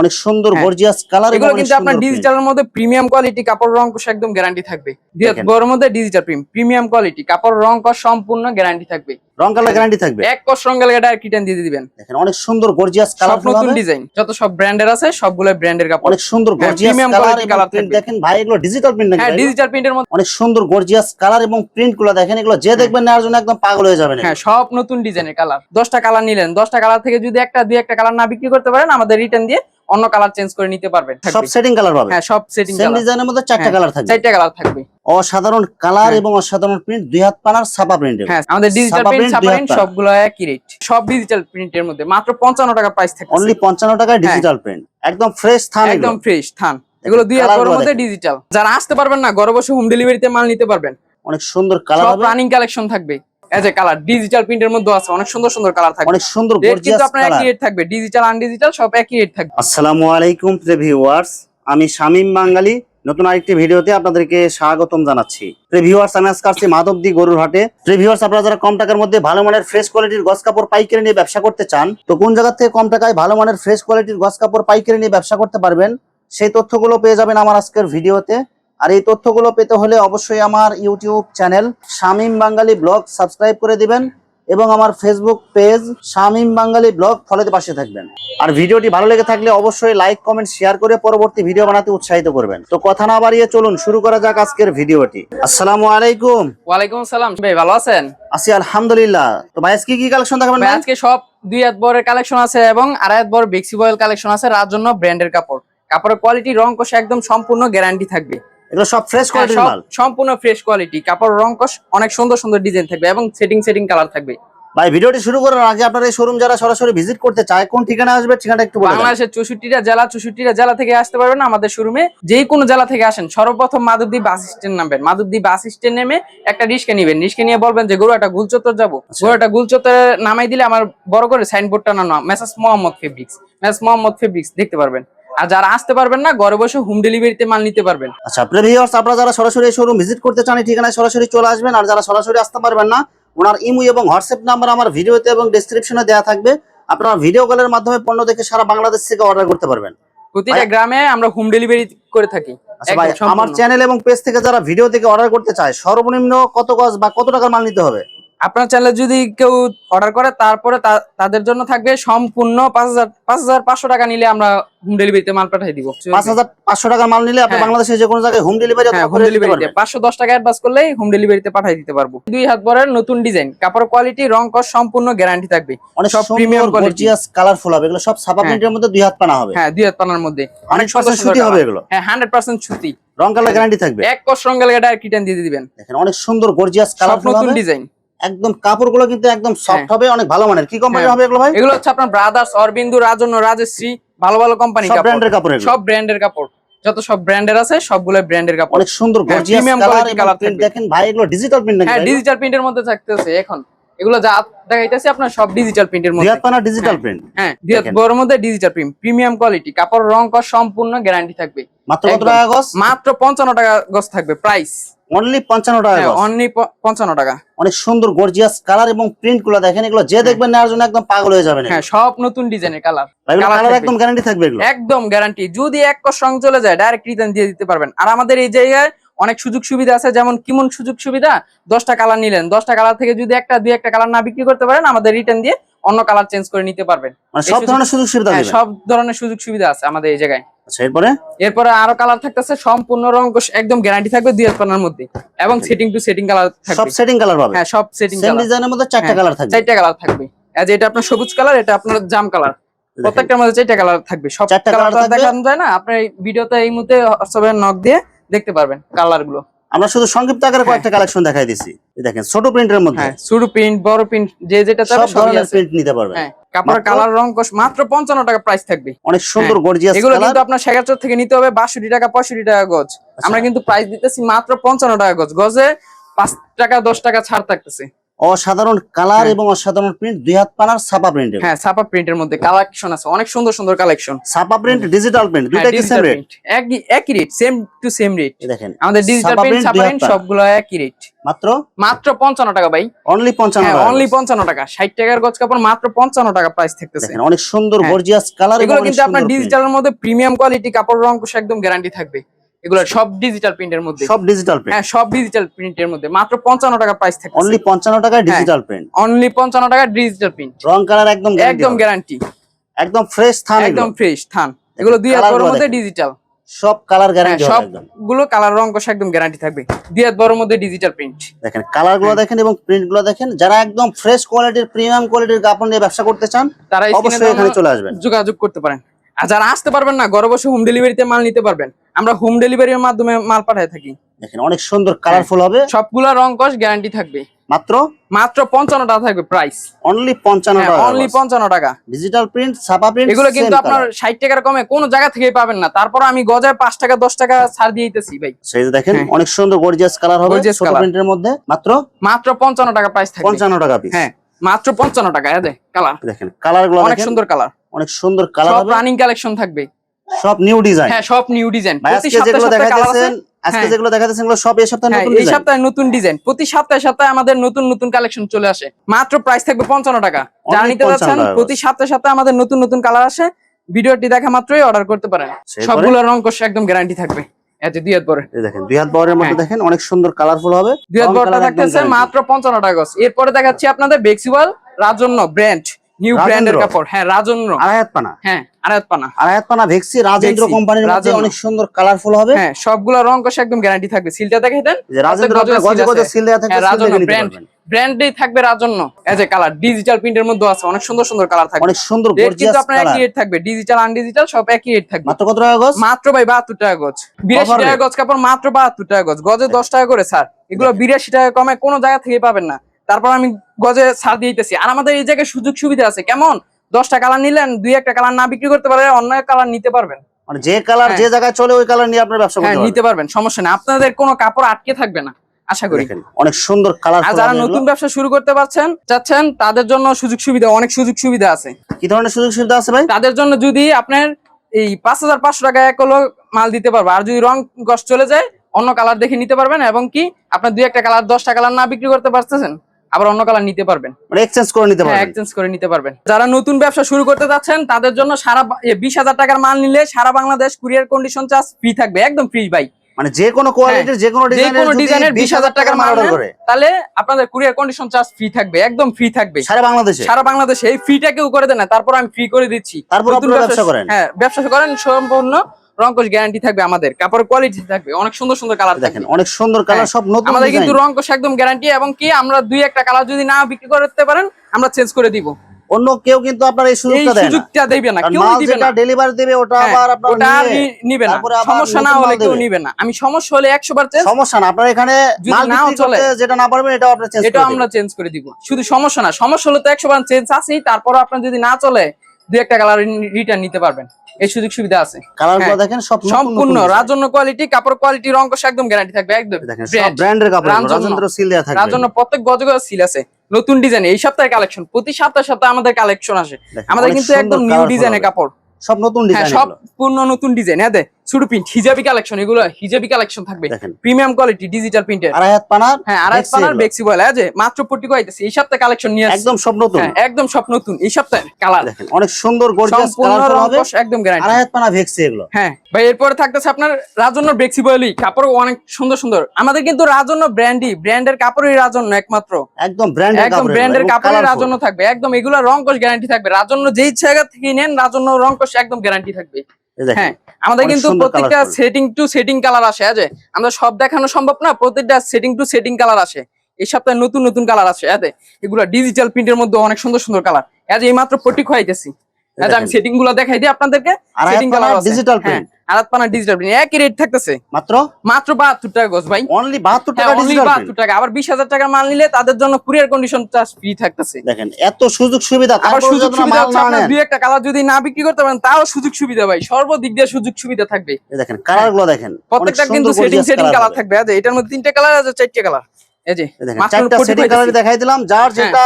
অনেক সুন্দর। Gorgeous colour এগুলো কিন্তু আপনার ডিজিটালের মধ্যে প্রিমিয়াম কোয়ালিটি কাপড় রং কষ একদম গ্যারান্টি থাকবে। বড় মধ্যে ডিজিটাল প্রিম প্রিমিয়াম কোয়ালিটি কাপড় রং কষ সম্পূর্ণ গ্যারান্টি থাকবে। রং কালার গ্যারান্টি থাকবে। এক কষ রঙের এটা রিটার্ন দিয়ে দিবেন। দেখেন অনেক সুন্দর গর্জিয়াস কালার নতুন ডিজাইন যত সব ব্র্যান্ডের আছে সবগুলো ব্র্যান্ডের কাপড়। অনেক সুন্দর হ্যাঁ, গর্জিয়াস কালার। দেখেন ভাই এগুলো ডিজিটাল প্রিন্ট হ্যাঁ ডিজিটাল প্রিন্টের মধ্যে অনেক সুন্দর গর্জিয়াস কালার এবং প্রিন্টগুলো দেখেন এগুলো যে দেখবেন নেওয়ার জন্য একদম পাগল হয়ে যাবেন হ্যাঁ সব নতুন ডিজাইনের কালার দশটা কালার নিলেন দশটা কালার থেকে যদি একটা দুই একটা কালার না বিক্রি করতে পারেন আমাদের রিটার্ন দিয়ে অন্য কালার চেঞ্জ করে নিতে পারবেন। সব সেটিং কালার হ্যাঁ সব সেটিং সেম ডিজাইনের মধ্যে চারটা হ্যাঁ, কালার থাকবে। চারটা কালার থাকবে। অসাধারণ কালার হ্যাঁ। এবং অসাধারণ প্রিন্ট দুই হাত পানার ছাপা প্রিন্টের হ্যাঁ আমাদের ডিজিটাল প্রিন্ট ছাপা প্রিন্ট সবগুলো একই রেট সব ডিজিটাল প্রিন্টের মধ্যে। মাত্র পঞ্চান্ন টাকা প্রাইস থাকে অনলি পঞ্চান্ন টাকায় হ্যাঁ। ডিজিটাল প্রিন্ট একদম ফ্রেশ থান একদম ফ্রেশ থান। এগুলো দুই colour হাজার মধ্যে ডিজিটাল যারা আসতে পারবেন না ঘরে বসে হোম ডেলিভারিতে মাল নিতে পারবেন। অনেক সুন্দর কালার সব হবে। রানিং কালেকশন থাকবে। এজ এ কালার ডিজিটাল প্রিন্টের মধ্যে আছে। অনেক সুন্দর সুন্দর কালার থাকবে। অনেক সুন্দর গর্জিয়াস কিন্তু আপনার কালার একই রেট থাকবে। ডিজিটাল আনডিজিটাল সব একই রেট থাকবে। আসসালামু আলাইকুম প্রিয় ভিউয়ার্স আমি শামীম বাঙালি। নতুন আরেকটি ভিডিওতে আপনাদেরকে স্বাগতম জানাচ্ছি। ভিউয়ার্স আমি আজকে আসছি মাধবদি গরুর হাটে ভিউয়ার্স আপনারা যারা কম টাকার মধ্যে ভালো মানের ফ্রেশ কোয়ালিটির গস কাপড় পাইকারি নিয়ে ব্যবসা করতে চান, তো কোন জায়গা থেকে কম টাকায় ভালো মানের ফ্রেশ কোয়ালিটির গস কাপড় পাইকারি নিয়ে ব্যবসা করতে পারবেন, সেই তথ্যগুলো পেয়ে যাবেন আমার আজকের ভিডিওতে। আর এই তথ্যগুলো পেতে হলে অবশ্যই আমার YouTube channel Shamim Bangali vlog subscribe করে দিবেন। এবং আমার Facebook page Shamim Bangali vlog ফলোতে পাশে থাকবেন। আর ভিডিওটি ভালো লেগে থাকলে অবশ্যই লাইক কমেন্ট শেয়ার করে পরবর্তী ভিডিও বানাতে উৎসাহিত করবেন। তো কথা না বাড়িয়ে চলুন শুরু করা যাক আজকের ভিডিওটি। আসসালামু আলাইকুম। ওয়ালাইকুম আসসালাম। ভাই ভালো আছেন? আছি আলহামদুলিল্লাহ। তো ভাই আজকে কি কালেকশন দেখাবেন ভাই? আজকে সব দুই হাত বরের কালেকশন আছে এবং আড়াই হাত বড় বেক্সি বয়েল কালেকশন আছে। রাত জন্য ব্র্যান্ডের কাপড়। কাপড়ের কোয়ালিটি রং কষ একদম সম্পূর্ণ গ্যারান্টি থাকবে। এগুলো সব ফ্রেশ হ্যাঁ, কোয়ালিটির মাল। সম্পূর্ণ ফ্রেশ কোয়ালিটি কাপড় রং কষ অনেক সুন্দর সুন্দর ডিজাইন থাকবে এবং সেটিং সেটিং কালার থাকবে। ভাই ভিডিওটি শুরু করার আগে আপনার এই শোরুম যারা সরাসরি ভিজিট করতে চায় কোন ঠিকানা আসবে ঠিকানা একটু। বাংলাদেশের চৌষট্টিটা জেলা চৌষট্টিটা জেলা থেকে আসতে পারবেন আমাদের শোরুমে যে কোনো জেলা থেকে আসেন সর্বপ্রথম মাধবদী বাস স্ট্যান্ড নামবেন। মাধবদী বাস স্ট্যান্ড নেমে একটা রিস্কে নিবেন। রিস্কে নিয়ে বলবেন যে গরু একটা গুলচত্বর যাব। আচ্ছা। একটা গুলচত্বরে নামাই দিলে আমার বড় করে সাইনবোর্ডটা না messrs Mohammad fabrics messrs Mohammad fabrics দেখতে পারবেন। আর যারা আসতে পারবেন না ঘরে বসে হোম ডেলিভারিতে মাল নিতে পারবেন। আচ্ছা প্রিভিয়ার্স আপনারা যারা সরাসরি শোরুম ভিজিট করতে চান ঠিকানায় সরাসরি চলে আসবেন। আর যারা সরাসরি আসতে পারবেন না ওনার ইমু এবং হোয়াটসঅ্যাপ নাম্বার আমার ভিডিওতে এবং ডেসক্রিপশনে দেওয়া থাকবে। আপনারা ভিডিও কলের মাধ্যমে পণ্য দেখে সারা বাংলাদেশ থেকে অর্ডার করতে পারবেন। প্রতিটা গ্রামে আমরা হোম ডেলিভারি করে থাকি। আচ্ছা ভাই আমার চ্যানেল এবং পেজ থেকে যারা ভিডিও থেকে অর্ডার করতে চায় সর্বনিম্ন কত গজ বা কত টাকার মাল নিতে হবে? আপনার চ্যানেলে যদি কেউ অর্ডার করে তারপরে তাদের জন্য থাকবে সম্পূর্ণ পাঁচ হাজার পাঁচ হাজার পাঁচশো টাকা নিলে আমরা হোম ডেলিভারিতে মাল পাঠিয়ে দিব। পাঁচ হাজার পাঁচশো টাকার মাল নিলে আপনি হ্যাঁ। বাংলাদেশের যে কোনো জায়গায় হোম ডেলিভারি হোম ডেলিভারিতে পাঁচশো দশ টাকা অ্যাডভান্স করলেই হোম ডেলিভারিতে পাঠিয়ে দিতে পারব। দুই হাত বরের নতুন ডিজাইন কাপড় কোয়ালিটি রং কস সম্পূর্ণ গ্যারান্টি থাকবে। অনেক সব প্রিমিয়াম। গর্জিয়াস কালারফুল হবে। এগুলো সব ছাপা হ্যাঁ। প্রিন্টের মধ্যে দুই হাত পানা হবে। হ্যাঁ দুই হাত পানার মধ্যে। অনেক সুন্দর সুতি হবে এগুলো। হ্যাঁ হান্ড্রেড পার্সেন্ট সুতি। রং কালার গ্যারান্টি থাকবে। এক কস রঙের এটা রিটার্ন দিয়ে দিবেন? দেখেন অনেক সুন্দর গর্জিয়াস কালারফুল নতুন ডিজাইন একদম কাপড়গুলো কিন্তু একদম সফট হ্যাঁ। হবে অনেক ভালো মানের। কি কোম্পানির হ্যাঁ। হবে এগুলো ভাই? এগুলো হচ্ছে আপনার ব্রাদার্স অরবিন্দু রাজন্য রাজশ্রী ভালো ভালো কোম্পানি সব ব্র্যান্ডের কাপড় সব ব্র্যান্ডের কাপড়। যত সব ব্র্যান্ডের আছে সবগুলো ব্র্যান্ডের কাপড়। অনেক সুন্দর হ্যাঁ, গর্জিয়াস কালার এবং colour দেখেন ভাই এগুলো ডিজিটাল প্রিন্ট নাকি হ্যাঁ ডিজিটাল প্রিন্টের মধ্যে থাকতেছে। এখন এগুলো যা দেখাইতেছে আপনার সব ডিজিটাল প্রিন্টের মধ্যে। হাত পানা ডিজিটাল প্রিন্ট হ্যাঁ দুই হাত মধ্যে ডিজিটাল প্রিন্ট প্রিমিয়াম কোয়ালিটি কাপড় রং কস সম্পূর্ণ গ্যারান্টি থাকবে। মাত্র কত টাকা গজ? মাত্র পঞ্চান্ন টাকা গজ থাকবে প্রাইস অনলি পঞ্চান্ন টাকা অনলি পঞ্চান্ন টাকা। অনেক সুন্দর গর্জিয়াস কালার এবং প্রিন্টগুলো দেখেন এগুলো যে দেখবেন নেওয়ার জন্য একদম পাগল হয়ে যাবেন হ্যাঁ সব নতুন ডিজাইনের কালার কালার একদম গ্যারান্টি থাকবে এগুলো। একদম গ্যারান্টি যদি এক রং চলে যায় ডাইরেক্ট রিটার্ন দিয়ে দিতে পারবেন। আর আমাদের এই জায়গায় অনেক সুযোগ সুবিধা আছে যেমন কিমন সুযোগ সুবিধা? দশটা কালার নিলেন। দশটা কালার থেকে যদি একটা দুই একটা কালার না বিক্রি করতে পারেন আমাদের রিটার্ন দিয়ে অন্য কালার চেঞ্জ করে নিতে পারবেন। মানে সব ধরনের সুযোগ সুবিধা হ্যাঁ, সব ধরনের সুযোগ সুবিধা আছে আমাদের এই জায়গায়। আচ্ছা এরপরে? এরপরে আরও কালার থাকতেছে সম্পূর্ণ রং একদম গ্যারান্টি থাকবে দুই পানার মধ্যে। এবং সেটিং টু সেটিং কালার সব সেটিং কালার পাবে? হ্যাঁ সব সেটিং সেম কালার ডিজাইনের মধ্যে চারটা হ্যাঁ, কালার থাকবে? চারটা কালার থাকবে। এটা আপনার সবুজ কালার এটা আপনার জাম কালার। প্রত্যেকটার মধ্যে চারটা কালার থাকবে। সব চারটা কালার দেখানো যায় না। আপনি ভিডিওতে এই মুহূর্তে হোয়াটসঅ্যাপে নক দিয়ে দেখতে পারবেন কালারগুলো। আমরা শুধু সংক্ষিপ্ত আকারে কয়েকটা কালেকশন দেখাই দিছি। দেখেন ছোট প্রিন্টের মধ্যে। হ্যাঁ ছোট প্রিন্ট বড় প্রিন্ট যে যেটা সব ধরনের প্রিন্ট নিতে পারবেন। হ্যাঁ। কাপড়ের কালার রং মাত্র পঞ্চান্ন টাকা প্রাইস থাকবে। অনেক সুন্দর গর্জিয়াস এগুলো কিন্তু আপনার শেখাচর থেকে নিতে হবে বাষট্টি টাকা পঁয়ষট্টি টাকা গজ। আমরা কিন্তু প্রাইস দিতেছি মাত্র পঞ্চান্ন টাকা গজ। গজে পাঁচ টাকা দশ টাকা ছাড় থাকতেছে। অসাধারণ কালার হ্যাঁ। এবং অসাধারণ প্রিন্ট দুই হাত পানার ছাপা প্রিন্ট হ্যাঁ ছাপা প্রিন্টের মধ্যে কালেকশন আছে অনেক সুন্দর সুন্দর কালেকশন ছাপা প্রিন্ট ডিজিটাল প্রিন্ট দুইটা কি সেম রেট একই একই rate same to same rate দেখেন আমাদের ডিজিটাল প্রিন্ট ছাপা প্রিন্ট সবগুলো একই রেট মাত্র? মাত্র পঞ্চান্ন টাকা ভাই। অনলি পঞ্চান্ন হ্যাঁ টাকা। অনলি পঞ্চান্ন টাকা। ষাট টাকার গজ কাপড় মাত্র পঞ্চান্ন টাকা প্রাইস থাকতেছে। দেখেন অনেক সুন্দর হ্যাঁ। গর্জিয়াস কালার এগুলো কিন্তু আপনার ডিজিটালের মধ্যে প্রিমিয়াম কোয়ালিটি কাপড় রং একদম গ্যারান্টি থাকবে। এগুলো সব ডিজিটাল প্রিন্টের মধ্যে। সব ডিজিটাল প্রিন্ট হ্যাঁ সব ডিজিটাল প্রিন্টের মধ্যে। মাত্র পঞ্চান্ন টাকা প্রাইস থাকবে অনলি পঞ্চান্ন টাকায় ডিজিটাল প্রিন্ট অনলি পঞ্চান্ন টাকা ডিজিটাল প্রিন্ট রং কালার একদম একদম গ্যারান্টি একদম ফ্রেশ থান একদম ফ্রেশ থান। এগুলো বড়েরগুলো মধ্যে ডিজিটাল সব কালার গ্যারান্টি সবগুলো কালার রং কোষ একদম গ্যারান্টি থাকবে। দুই হাত মধ্যে ডিজিটাল প্রিন্ট দেখেন কালারগুলো দেখেন এবং প্রিন্টগুলো দেখেন। যারা একদম ফ্রেশ কোয়ালিটির প্রিমিয়াম কোয়ালিটির কাপড় নিয়ে ব্যবসা করতে চান তারা অবশ্যই এখানে চলে আসবেন। যোগাযোগ করতে পারেন। আর যারা আসতে পারবেন না ঘরে বসে হোম ডেলিভারিতে মাল নিতে পারবেন। আমরা হোম ডেলিভারির মাধ্যমে মাল পাঠায় থাকি। দেখেন অনেক সুন্দর কালারফুল হবে। সবগুলা রং কস গ্যারান্টি থাকবে। মাত্র? মাত্র পঞ্চান্ন টাকা থাকবে প্রাইস অনলি পঞ্চান্ন টাকা অনলি পঞ্চান্ন টাকা। ডিজিটাল প্রিন্ট ছাপা প্রিন্ট এগুলো কিন্তু আপনার ষাট টাকার কমে কোনো জায়গা থেকে পাবেন না। তারপর আমি গজায় পাঁচ টাকা দশ টাকা ছাড় দিয়ে দিতেছি ভাই। সেই যে দেখেন হ্যাঁ। অনেক সুন্দর গর্জিয়াস কালার হবে ছোট প্রিন্টের মধ্যে। মাত্র? মাত্র পঞ্চান্ন টাকা প্রাইস থাকবে। পঞ্চান্ন টাকা পিস হ্যাঁ মাত্র পঞ্চান্ন টাকা কালার দেখেন কালারগুলো অনেক সুন্দর কালার অনেক সুন্দর কালার সব রানিং কালেকশন থাকবে। সব নিউ ডিজাইন হ্যাঁ সব নিউ ডিজাইন প্রতি সপ্তাহে আজকে হ্যাঁ। যেগুলো দেখাইতেছেন এগুলো সব এই সপ্তাহে হ্যাঁ নতুন এই সপ্তাহে নতুন ডিজাইন প্রতি সপ্তাহে সপ্তাহে আমাদের নতুন নতুন কালেকশন চলে আসে। মাত্র প্রাইস থাকবে পঞ্চান্ন টাকা। যারা নিতে যাচ্ছেন প্রতি সপ্তাহে সপ্তাহে আমাদের নতুন নতুন কালার আসে। ভিডিওটি দেখা মাত্রই অর্ডার করতে পারেন। সবগুলো রং কোষ একদম গ্যারান্টি থাকবে। এতে দুই হাত পরে দেখেন দুই হাত মধ্যে হ্যাঁ। দেখেন অনেক সুন্দর কালারফুল হবে। দুই হাত থাকতেছে মাত্র পঞ্চান্ন টাকা গজ। এরপরে দেখাচ্ছি আপনাদের বেক্সিওয়াল রাজন্য ব্র্যান্ড নিউ রাজেন্দ্র। ব্র্যান্ডের কাপড়। হ্যাঁ রাজন্য আড়াই পানা। হ্যাঁ আড়াত পানা। আড়াই পানা ভেক্সি রাজেন্দ্র কোম্পানির মধ্যে অনেক সুন্দর কালারফুল হবে। হ্যাঁ সবগুলো রং কষে একদম গ্যারান্টি থাকবে। সিলটা দেখে দেন। রাজেন্দ্র আপনার গজে গজে সিল রাজন্য দেখে নিতে ব্র্যান্ড। ব্র্যান্ডেই থাকবে রাজন্য এজ এ কালার ডিজিটাল প্রিন্টের মধ্যে আছে। অনেক সুন্দর সুন্দর কালার থাকবে। অনেক সুন্দর গর্জিয়াস কিন্তু আপনার একই রেট থাকবে। ডিজিটাল আনডিজিটাল সব একই রেট থাকবে। মাত্র কত টাকা গজ? মাত্র ভাই বাহাত্তর টাকা গজ। বিরাশি Offer টাকা গজ কাপড় মাত্র বাহাত্তর টাকা গজ। গজে দশ টাকা করে স্যার এগুলো বিরাশি টাকা কমে কোনো জায়গা থেকে পাবেন না। তারপর আমি গজে ছাড় দিতেছি। আর আমাদের এই জায়গায় সুযোগ সুবিধা আছে। কেমন? দশটা কালার নিলেন দুই একটা কালার না বিক্রি করতে পারলে অন্য কালার নিতে পারবেন। মানে যে কালার হ্যাঁ। যে জায়গায় চলে ওই কালার নিয়ে আপনার ব্যবসা হ্যাঁ করতে নিতে পারবেন সমস্যা নেই। আপনাদের কোনো কাপড় আটকে থাকবে না আশা করি। অনেক সুন্দর কালার আর যারা নতুন ব্যবসা শুরু করতে পারছেন চাচ্ছেন তাদের জন্য সুযোগ সুবিধা অনেক সুযোগ সুবিধা আছে। কি ধরনের সুযোগ সুবিধা আছে ভাই? তাদের জন্য যদি আপনার এই পাঁচ হাজার পাঁচশো টাকা এক হলো মাল দিতে পারবে। আর যদি রং চলে যায় অন্য কালার দেখে নিতে পারবেন এবং কি আপনার দুই একটা কালার দশটা কালার না বিক্রি করতে পারতেছেন? আবার অন্য কালার নিতে পারবেন। মানে এক্সচেঞ্জ করে নিতে হ্যাঁ পারবেন। এক্সচেঞ্জ করে নিতে পারবেন। যারা নতুন ব্যবসা শুরু করতে যাচ্ছেন তাদের জন্য সারা বিশ হাজার টাকার মাল নিলে সারা Bangladesh courier condition charge free থাকবে একদম ফ্রি ভাই। মানে যে কোনো কোয়ালিটির যে কোনো যে ডিজাইনের কোনো ডিজাইনের বিশ হাজার টাকার মাল অর্ডার করে। তাহলে আপনাদের কুরিয়ার কন্ডিশন চার্জ ফ্রি থাকবে একদম ফ্রি থাকবে। সারা বাংলাদেশে? সারা বাংলাদেশে এই ফ্রিটা কেউ করে দেন না তারপর আমি ফ্রি করে দিচ্ছি। তারপর আপনারা ব্যবসা করেন? হ্যাঁ ব্যবসা করেন সম্পূর্ণ রংকশ গ্যারান্টি থাকবে আমাদের কাপড়ের কোয়ালিটি থাকবে অনেক সুন্দর সুন্দর কালার দেখেন অনেক সুন্দর কালার হ্যাঁ, সব নতুন আমাদের কিন্তু রংকশ একদম গ্যারান্টি এবং কি আমরা দুই একটা কালার যদি না বিক্রি করতে পারেন আমরা চেঞ্জ করে দিব। অন্য কেউ কিন্তু আপনার এই সুযোগটা দেয় সুযোগটা দেবে না কেউ দিবে না। ডেলিভারি দেবে ওটা হ্যাঁ, আবার আপনার নিবে না সমস্যা না হলে কেউ। নিবে না। আমি সমস্যা হলে একশো বার চেঞ্জ সমস্যা না আপনার এখানে মাল নাও চলে, যেটা না পারবেন এটাও আপনার চেঞ্জ এটা আমরা চেঞ্জ করে দিব। শুধু সমস্যা না সমস্যা হলে তো একশো বার চেঞ্জ আছেই তারপর আপনার যদি না চলে দুই একটা কালার রিটার্ন নিতে পারবেন। এই সুযোগ সুবিধা আছে। কালারগুলো হ্যাঁ, দেখেন সব সম্পূর্ণ। রাজন্য কোয়ালিটি কাপড় কোয়ালিটি রংকশ একদম গ্যারান্টি থাকবে একদম দেখেন সব ব্র্যান্ডের কাপড় রাজন্য। সিল দেয়া থাকবে। রাজন্য প্রত্যেক গজে গজে সিল আছে। নতুন ডিজাইন এই সপ্তাহে কালেকশন প্রতি সপ্তাহে সপ্তাহে আমাদের কালেকশন আসে। আমাদের কিন্তু একদম নিউ ডিজাইনের কাপড়। সব নতুন হ্যাঁ ডিজাইন সব পূর্ণ নতুন ডিজাইন হ্যাঁ প্রিন্ট হিজাবি কালেকশন এগুলো হিজাবি কালেকশন থাকবে। প্রিমিয়াম কোয়ালিটি ডিজিটাল প্রিন্টের আড়াই হাত পানার হ্যাঁ আড়াই পানার বেক্সি যে মাত্র পট্টি কইতেছে এই সপ্তাহে কালেকশন নিয়ে একদম সব নতুন। হ্যাঁ একদম সব নতুন। এই সপ্তাহে কালার দেখেন অনেক সুন্দর গর্জিয়াস কালারফুল হবে একদম গ্যারান্টি আড়াই হাত পানা ভেক্সি এগুলো। হ্যাঁ ভাই এরপরে থাকতেছে আপনার রাজন্য বেক্সি বয়লি কাপড় অনেক সুন্দর সুন্দর। আমাদের কিন্তু রাজন্য ব্র্যান্ডই ব্র্যান্ডের কাপড়ই রাজন্য একমাত্র। একদম ব্র্যান্ডের একদম ব্র্যান্ডের কাপড়ই রাজন্য থাকবে। একদম এগুলো রংকশ গ্যারান্টি থাকবে। রাজন্য যেই জায়গা থেকে নেন রাজন্য রংকশ একদম গ্যারান্টি থাকবে। হ্যাঁ আমাদের কিন্তু প্রত্যেকটা সেটিং টু সেটিং কালার আসে হ্যাঁ আমরা সব দেখানো সম্ভব না প্রত্যেকটা সেটিং টু সেটিং কালার আসে। এই সপ্তাহে নতুন নতুন কালার আসে এতে এগুলো ডিজিটাল প্রিন্টের মধ্যে অনেক সুন্দর সুন্দর কালার এজ এই মাত্র পটি খাইতেছি এজ আমি সেটিংগুলো দেখাই দিই আপনাদেরকে। সেটিং কালার আছে। digital হ্যাঁ print। আরাত পানা ডিজিটাল প্রিন্ট একই রেট থাকতেছে। মাত্র? মাত্র বাহাত্তর টাকা গজ ভাই। অনলি বাহাত্তর হ্যাঁ টাকা ডিজিটাল বাহাত্তর টাকা। আবার বিশ হাজার টাকার মাল নিলে তাদের জন্য কুরিয়ার কন্ডিশন চার্জ ফ্রি থাকতেছে। দেখেন এত সুযোগ সুবিধা আবার সুযোগ সুবিধা আপনার দুই একটা কালার যদি না বিক্রি করতে পারেন তাও সুযোগ সুবিধা ভাই। সর্বদিক দিয়ে সুযোগ সুবিধা থাকবে। এই দেখেন কালারগুলো দেখেন। প্রত্যেকটা কিন্তু সেটিং সেটিং কালার থাকবে। আজ এটার মধ্যে তিনটে কালার আছে চারটে কালার এই যে মাত্র সেটিং কালার দেখাই দিলাম। যার যেটা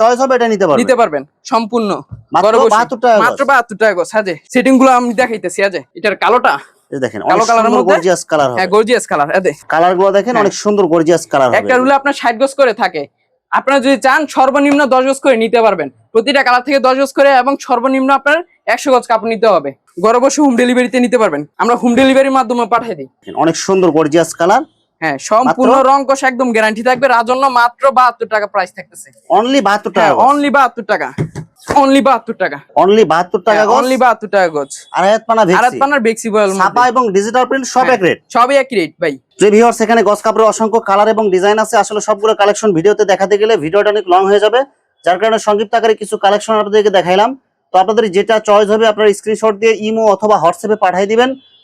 চয়েস হবে এটা নিতে পারবেন। নিতে পারবেন সম্পূর্ণ। মাত্র ঘরে বসে। 72 টাকা মাত্র বাহাত্তর টাকা সাজে সেটিংগুলো আমি দেখাইতেছি আজে এটার কালোটা? দেখেন কালো কালারের মধ্যে? গর্জিয়াস কালার হবে। হ্যাঁ গর্জিয়াস কালার কালারগুলো দেখেন হ্যাঁ। অনেক সুন্দর গর্জিয়াস কালার হবে। একটা রুলে আপনার ষাট গজ করে থাকে। আপনারা যদি চান সর্বনিম্ন দশ গজ করে নিতে পারবেন। প্রতিটা কালার থেকে দশ গজ করে এবং সর্বনিম্ন আপনার একশো গজ কাপড় নিতে হবে। ঘরে বসে হোম ডেলিভারিতে নিতে পারবেন। আমরা হোম ডেলিভারির মাধ্যমে পাঠিয়ে দিই। অনেক সুন্দর গর্জিয়াস কালার হ্যাঁ সম্পূর্ণ রং কষ একদম গ্যারান্টি থাকবে। রাজন্য মাত্র বাহাত্তর টাকা প্রাইস থাকতেছে। অনলি বাহাত্তর হ্যাঁ টাকা অনলি বাহাত্তর টাকা। অনলি বাহাত্তর টাকা। অনলি বাহাত্তর টাকা গজ? অনলি বাহাত্তর টাকা গজ। আড়াইহাত পানা ভেক্সি পানার বেক্সি বয়েল ছাপা এবং ডিজিটাল প্রিন্ট সব হ্যাঁ। এক রেট সবই একই রেট ভাই। যে ভিউয়ার্স এখানে গস কাপড়ের অসংখ্য কালার এবং ডিজাইন আছে আসলে সবগুলো কালেকশন ভিডিওতে দেখাতে গেলে ভিডিওটা অনেক লং হয়ে যাবে। যার কারণে সংক্ষিপ্ত আকারে কিছু কালেকশন আপনাদেরকে দেখাইলাম। তো আপনাদের যেটা চয়েস হবে আপনারা স্ক্রিনশট দিয়ে ইমো অথবা হোয়াটসঅ্যাপে পাঠিয়ে দিবেন।